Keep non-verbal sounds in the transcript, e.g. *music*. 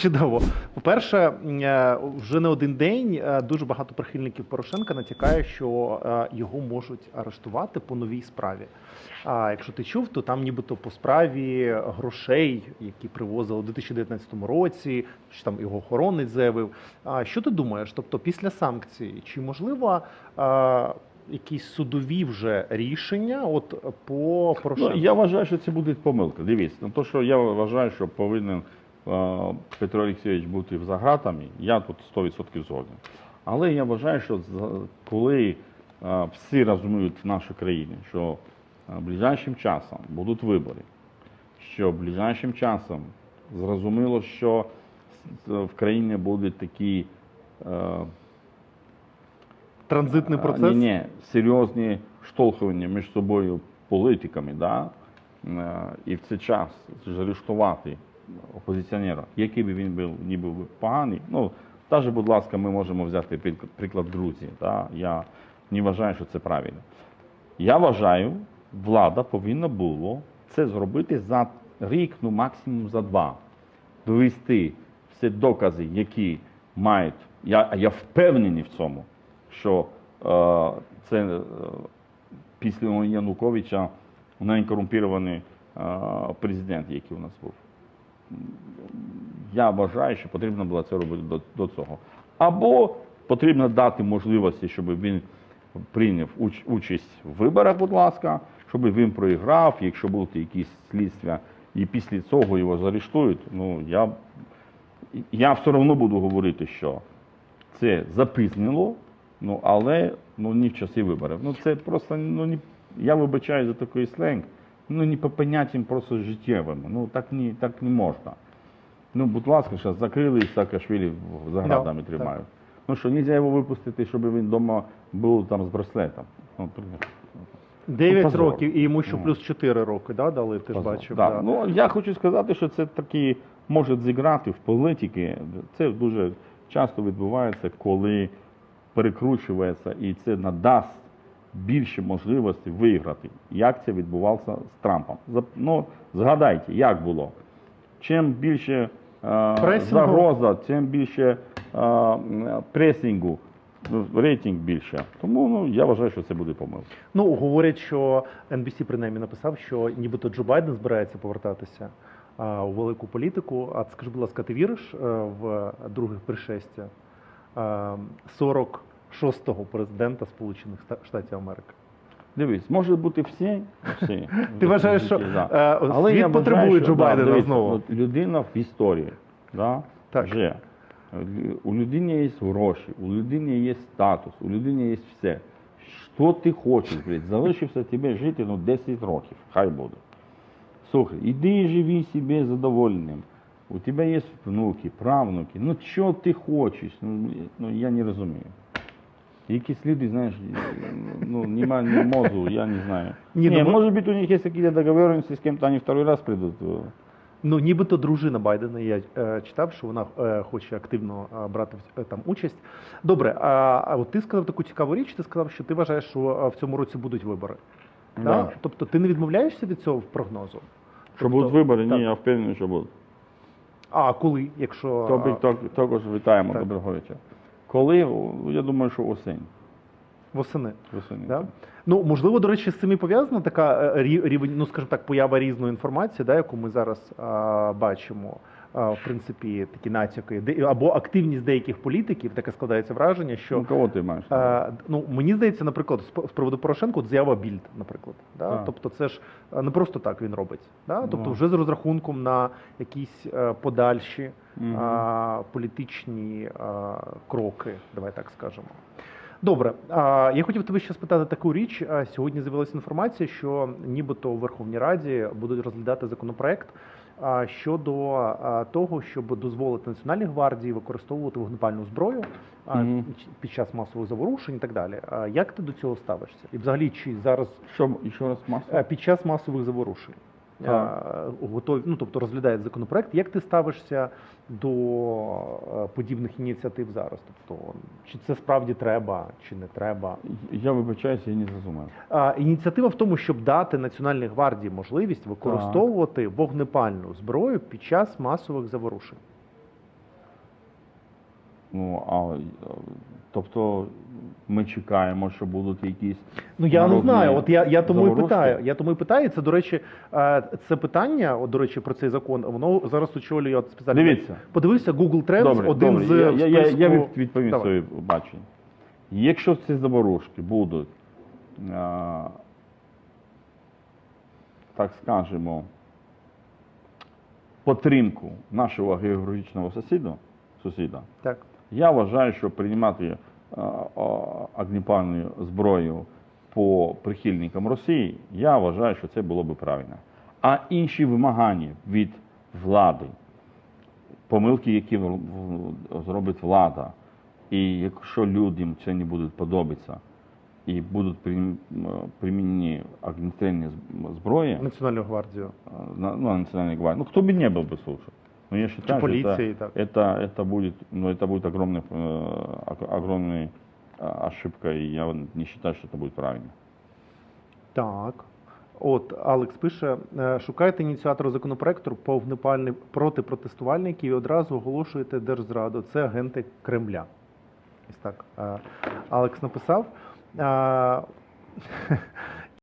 Чудово. По-перше, е, вже не один день е, дуже багато прихильників Порошенка натякає, що е, його можуть арештувати по новій справі. А якщо ти чув, то там нібито по справі грошей, які привозили у 2019 році, що там його охоронець заявив. А що ти думаєш? Тобто, після санкцій, чи можливо якісь судові вже рішення от по Порошенку? Ну, я вважаю, що це буде помилка. Дивіться, ну то, що я вважаю, що повинен Петро Олексійович бути за гратами, я тут 100% згоден. Але я вважаю, що коли е, всі розуміють в нашій країні, що е, ближайшим часом будуть вибори, що ближайшим часом зрозуміло, що в країні будуть такі. е, Транзитний процес? Ні, ні, серйозні штовхування між собою політиками, да? е, і в цей час заарештувати опозиціонера, який би він був ніби би поганий. Ну, теж, будь ласка, ми можемо взяти прик- приклад Грузії. Да? Я не вважаю, що це правильно. Я вважаю, влада повинна було це зробити за рік, ну максимум за два. Довести всі докази, які мають. Я, я впевнений в цьому, що е, це е, після Януковича найкорумпірований е, президент, який у нас був. Я вважаю, що потрібно було це робити до, до цього. Або потрібно дати можливості, щоб він прийняв уч, участь в виборах, будь ласка, щоб він проіграв, якщо будуть якісь слідства, і після цього його заарештують. Ну, я, я все одно буду говорити, що це запізніло, ну, але ну, не в часи виборів. Ну, це просто, ну, не, я вибачаю за такий сленг, ну, не по поняттям просто життєвими. Ну, так не, так не можна. Ну, будь ласка, зараз закрили і Саакашвілі в- за градами так. тримають. Ну що, нельзя його випустити, щоб він вдома був там з браслетом. Ну, при- 9 позор. років, і йому ще Ну. плюс 4 роки, да, дали, ти ж бачив. Да. да. Ну, я хочу сказати, що це таки може зіграти в політики. Це дуже часто відбувається, коли перекручується, і це надасть більше можливості виграти. Як це відбувалося з Трампом? Ну, згадайте, як було. Чим більше е, загроза, тим більше е, пресінгу. Рейтинг більше, тому ну я вважаю, що це буде помилка. Ну говорять, що NBC принаймні написав, що нібито Джо Байден збирається повертатися а, у велику політику. А скажи, будь ласка, ти віриш а, в друге пришестя? А, е, 40 шостого президента Сполучених Штатів Америки. Дивись, може бути всі. всі. Ти вважаєш, що да. світ е, Але я потребує Джо Байдена да, знову. От людина в історії. Да? Так. Вже. У людини є гроші, у людини є статус, у людини є все. Що ти хочеш, блядь? залишився тебе жити ну, 10 років, хай буде. Слухай, іди і живи себе задоволеним. У тебе є внуки, правнуки. Ну що ти хочеш? Ну, ну я не розумію. Якісь люди, знаєш, ну, немає мозу, я не знаю. Ні, Не, ну, может быть, у них есть какие-то договоренности с кем-то, они второй раз придут. э, Ну, нібито дружина Байдена, я е, читав, що вона е, хоче активно е, брати е, там участь. Добре, а, а от ти сказав таку цікаву річ, ти сказав, що ти вважаєш, що е, в цьому році будуть вибори. Да. Да? Тобто ти не відмовляєшся від цього прогнозу? Що Тобто- будуть вибори? так. Ні, я впевнений, що будуть. А коли, якщо Тобі так- також вітаємо, так. доброго вечора. Коли? Я думаю, що осінь. восени? Восени. Да? Ну, можливо, до речі, з цим і пов'язана така е, рівень, ну скажімо так, поява різної інформації, да, яку ми зараз а, бачимо. В принципі, такі натяки, або активність деяких політиків, таке складається враження, що Ну, кого ти маєш? ну, мені здається, наприклад, з приводу Порошенка, от з'ява Більд, наприклад. Да? Так. Тобто, це ж не просто так він робить. Да? Тобто, Ну. вже з розрахунком на якісь е, подальші а, політичні а, кроки, давай так скажемо. Добре, я хотів тебе ще спитати таку річ. Сьогодні з'явилася інформація, що нібито у Верховній Раді будуть розглядати законопроект щодо того, щоб дозволити Національній гвардії використовувати вогнепальну зброю Мгм. під час масових заворушень і так далі. Як ти до цього ставишся? І взагалі, чи зараз Що, що раз масово? під час масових заворушень е, готові, ну тобто розглядають законопроект. Як ти ставишся до е, подібних ініціатив зараз? Тобто, чи це справді треба, чи не треба? Я вибачаюся, я не зрозумів. Ініціатива в тому, щоб дати Національній гвардії можливість використовувати вогнепальну зброю під час масових заворушень. Ну а е, тобто ми чекаємо, що будуть якісь Ну я не знаю. От я, я тому і питаю. Я тому і питаю. Це до речі, е, це питання. От, до речі, про цей закон. Воно зараз очолює от спеціально. Дивіться. Подивився Google Trends, Добре, один добре. з я, я, я, я відповім Давай. своє бачення. Якщо ці заворушки будуть, а, так скажемо, підтримку нашого географічного сусіда, сусіда, Так. я вважаю, що приймати а, а, огнепальну зброю по прихильникам Росії, я вважаю, що це було би правильно. А інші вимагання від влади, помилки, які в- в- зробить влада, і якщо людям це не буде подобатися, і будуть прим- м, примінені огнестрільні з- зброї, Національну гвардію. а, на- ну, национальной гвардии, ну, кто бы не был бы, слушай. Но я считаю, что полиции, это, так. это, это будет, ну, это будет огромная, э, ог- огромная а, ошибка, и я не считаю, что это будет правильно. Так. От Алекс пише: е, шукаєте ініціатора законопроекту про вогнепальний проти протестувальників і одразу оголошуєте держзраду. Це агенти Кремля. Ось так. е, Алекс написав. Е, *laughs*